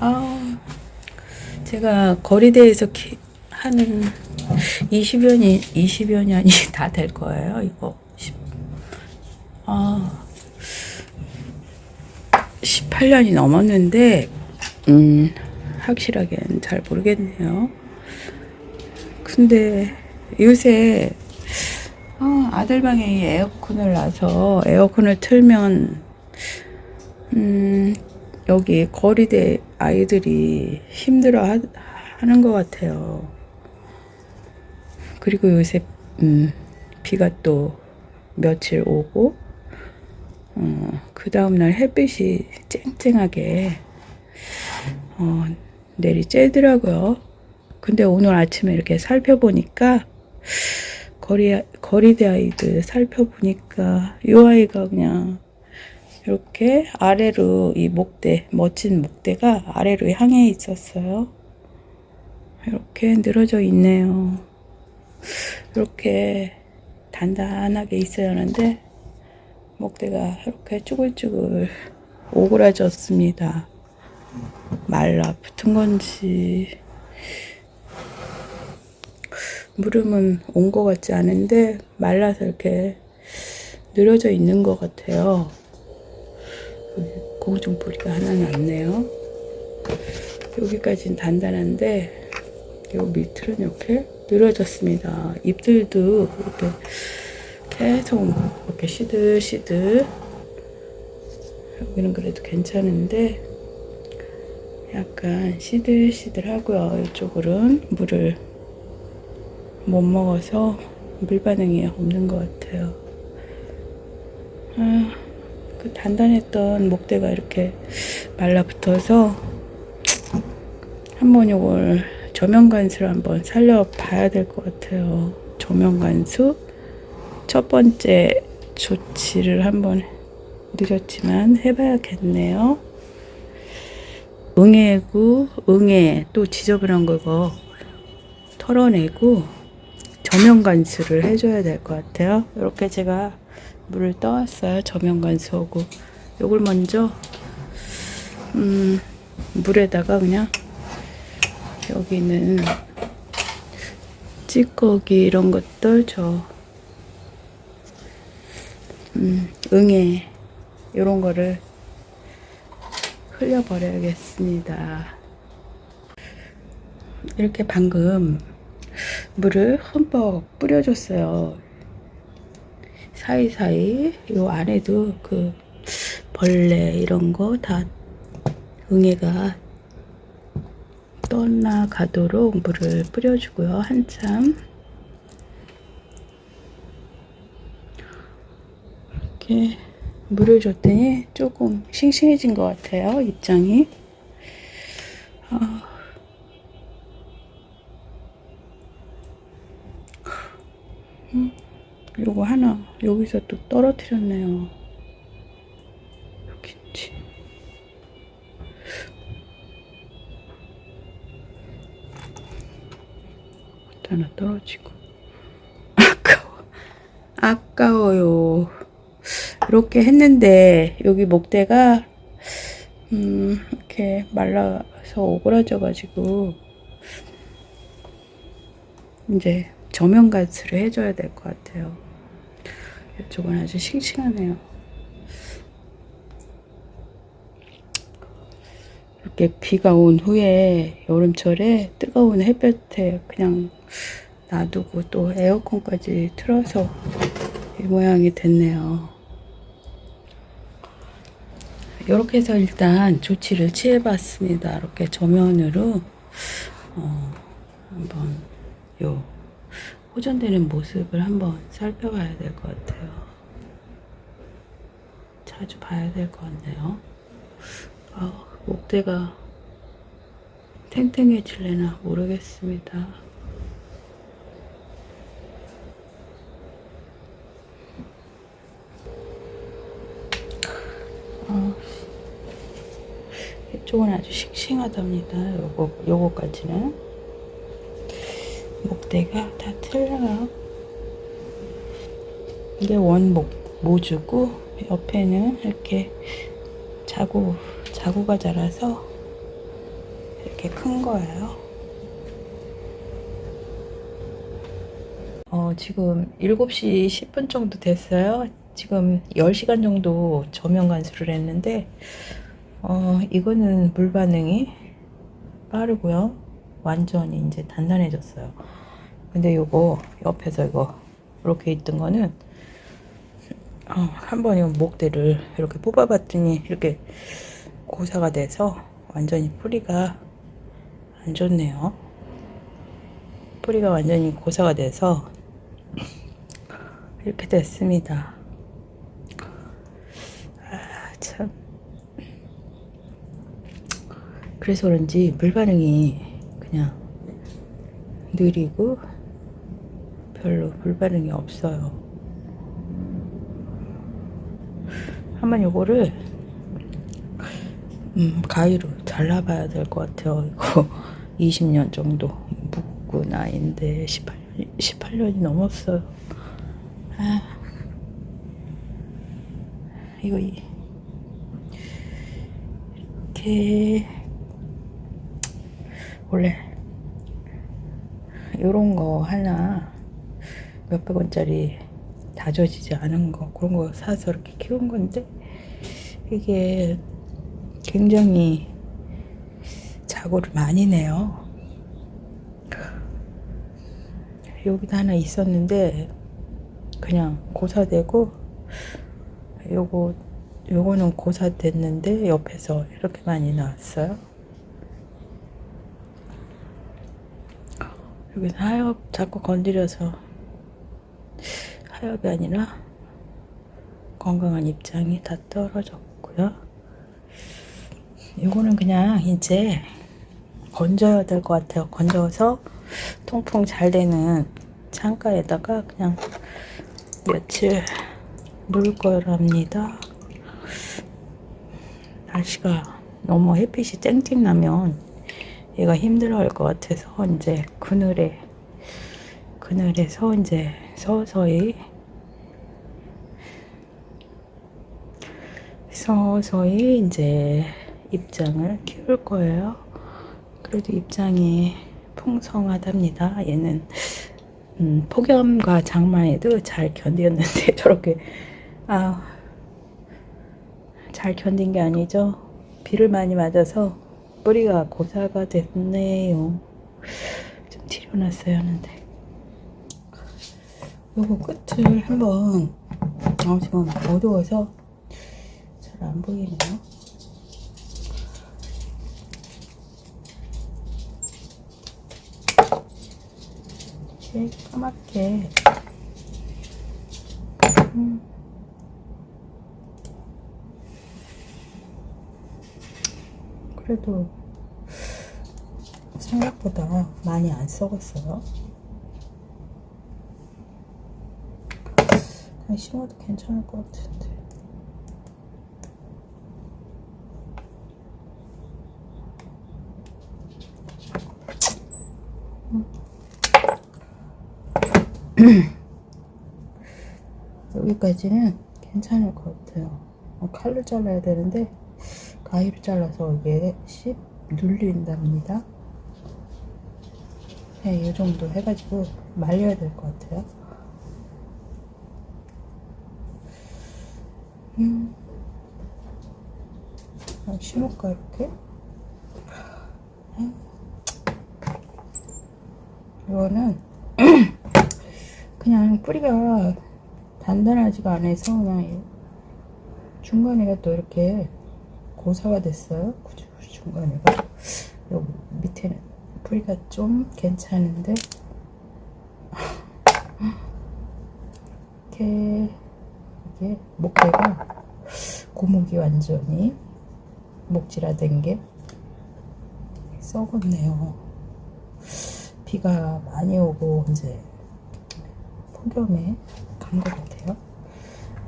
아, 제가 거리대에서 키, 하는 20여 년, 20여 년이 다 될 거예요, 이거. 10, 아, 18년이 넘었는데, 음, 확실하게는 잘 모르겠네요. 근데 요새, 아, 아들 방에 이 에어컨을 놔서 에어컨을 틀면, 음, 여기 거리대 아이들이 힘들어 하, 하는 것 같아요. 그리고 요새, 음, 비가 또 며칠 오고, 어, 그 다음날 햇빛이 쨍쨍하게, 어, 내리 쬐더라고요. 근데 오늘 아침에 이렇게 살펴보니까, 거리, 거리대 아이들 살펴보니까, 이 아이가 그냥, 이렇게 아래로 이 목대, 멋진 목대가 아래로 향해 있었어요. 이렇게 늘어져 있네요. 이렇게 단단하게 있어야 하는데, 목대가 이렇게 쭈글쭈글 오그라졌습니다. 말라 붙은 건지, 무름은 온 것 같지 않은데, 말라서 이렇게 늘어져 있는 것 같아요. 공중뿌리가 하나 났네요. 여기까지는 단단한데 요 밑으로는 이렇게 늘어졌습니다. 잎들도 이렇게 계속 이렇게 시들시들 여기는 그래도 괜찮은데 약간 시들시들하고요. 이쪽으로는 물을 못 먹어서 물 반응이 없는 것 같아요. 아. 그 단단했던 목대가 이렇게 말라붙어서 한번 이걸 조명관수를 한번 살려봐야 될 것 같아요. 조명관수 첫 번째 조치를 한번 늦었지만 해봐야겠네요. 응애구, 응애 또 지저분한 거 털어내고 조명관수를 해줘야 될 것 같아요. 이렇게 제가 물을 떠왔어요. 저면관수하고 요걸 먼저 음, 물에다가 그냥 여기는 찌꺼기 이런 것들 저 음, 응애 이런 거를 흘려버려야겠습니다. 이렇게 방금 물을 흠뻑 뿌려줬어요. 사이사이 요 안에도 그 벌레 이런 거 다 응애가 떠나가도록 물을 뿌려주고요. 한참 이렇게 물을 줬더니 조금 싱싱해진 것 같아요. 입장이. 아. 음. 요거 하나 여기서 또 떨어뜨렸네요. 여기 있지. 하나 떨어지고 아까워 아까워요. 이렇게 했는데 여기 목대가 음 이렇게 말라서 오그라져 가지고 이제 저면 가스를 해줘야 될 것 같아요. 이쪽은 아주 싱싱하네요. 이렇게 비가 온 후에 여름철에 뜨거운 햇볕에 그냥 놔두고 또 에어컨까지 틀어서 이 모양이 됐네요. 이렇게 해서 일단 조치를 취해봤습니다. 이렇게 저면으로 어, 한번 요 호전되는 모습을 한번 살펴봐야 될 것 같아요. 자주 봐야 될 것 같네요. 아, 목대가 탱탱해질래나 모르겠습니다. 아, 이쪽은 아주 싱싱하답니다. 요거, 요거까지는. 목대가 다 틀려요. 이게 원목 모주고 옆에는 이렇게 자구 자구가 자라서 이렇게 큰 거예요. 어, 지금 7시 10분 정도 됐어요. 지금 10시간 정도 저면 간수를 했는데, 어, 이거는 물 반응이 빠르고요. 완전히 이제 단단해졌어요. 근데 요거 옆에서 이거 이렇게 있던 거는 어, 한번 이 목대를 이렇게 뽑아봤더니 이렇게 고사가 돼서 완전히 뿌리가 안 좋네요. 뿌리가 완전히 고사가 돼서 이렇게 됐습니다. 아, 참. 그래서 그런지 물 반응이 그냥 느리고 별로 물 반응이 없어요. 한번 요거를 음, 가위로 잘라봐야 될 것 같아요. 이거 20년 정도 묵고 나인데 18년, 18년이 넘었어요. 아, 이거 이- 이렇게 원래 요런 거 하나 몇백 원짜리 다져지지 않은 거 그런 거 사서 이렇게 키운 건데 이게 굉장히 자고를 많이 내요. 여기도 하나 있었는데 그냥 고사되고 요거 요거는 고사됐는데 옆에서 이렇게 많이 나왔어요. 여기서 하엽 자꾸 건드려서 아니라 건강한 입장이 다 떨어졌고요. 이거는 그냥 이제 건져야 될 것 같아요. 건져서 통풍 잘 되는 창가에다가 그냥 며칠 놓을 거랍니다. 날씨가 너무 햇빛이 쨍쨍 나면 얘가 힘들어할 것 같아서 이제 그늘에 그늘에서 이제 서서히 서서히 이제 입장을 키울 거예요. 그래도 입장이 풍성하답니다. 얘는 음, 폭염과 장마에도 잘 견디었는데 저렇게 아, 잘 견딘 게 아니죠. 비를 많이 맞아서 뿌리가 고사가 됐네요. 좀 티려놨어야 하는데. 요거 끝을 한번 어, 지금 어두워서 잘 안 보이네요. 이렇게 까맣게 음. 그래도 생각보다 많이 안 썩었어요. 그냥 심어도 괜찮을 것 같은데. 여기까지는 괜찮을 것 같아요. 어, 칼로 잘라야 되는데 가위로 잘라서 이게 씹 눌린답니다. 네, 이 정도 해가지고 말려야 될 것 같아요. 음, 아, 심을까 이렇게? 음. 이거는 그냥 뿌리가 단단하지가 않아서 그냥 중간에가 또 이렇게 고사가 됐어요. 그 중간에가 여기 밑에는 뿌리가 좀 괜찮은데 이렇게 이게 목대가 고목이 완전히 목질화된 게 썩었네요. 비가 많이 오고 이제 폭염에 간 것 같아요.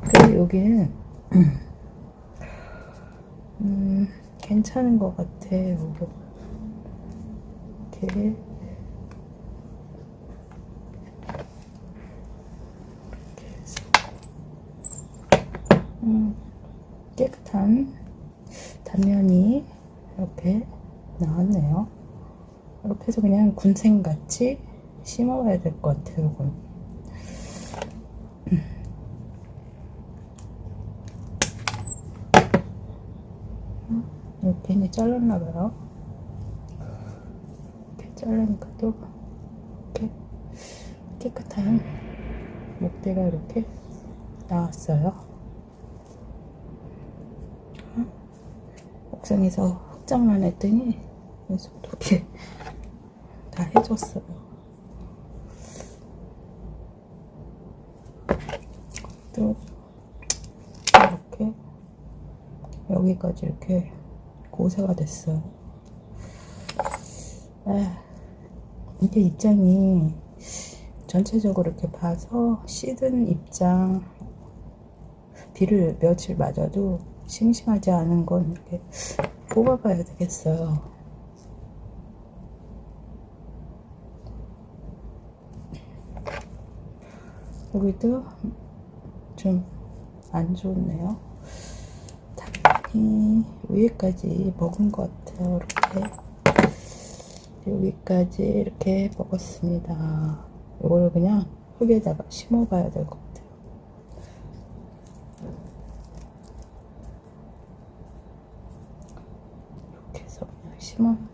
그리고 여기는 음, 괜찮은 것 같아요. 이렇게 음, 깨끗한 단면이 이렇게 나왔네요. 이렇게 해서 그냥 군생같이 심어봐야 될 것 같아요, 이건. 이렇게 괜히 잘랐나봐요. 이렇게 자르니까 또 이렇게 깨끗한 목대가 이렇게 나왔어요. 옥상에서 흙장난 했더니 녀석도 이렇게 다 해줬어요. 또 이렇게 여기까지 이렇게 고세가 됐어요. 아, 이게 입장이 전체적으로 이렇게 봐서 시든 입장 비를 며칠 맞아도 싱싱하지 않은 건 이렇게 뽑아봐야 되겠어요. 여기도 좀 안 좋네요. 당연히 위에까지 먹은 것 같아요. 이렇게 여기까지 이렇게 먹었습니다. 이걸 그냥 흙에다가 심어봐야 될 것 같아요. próxima.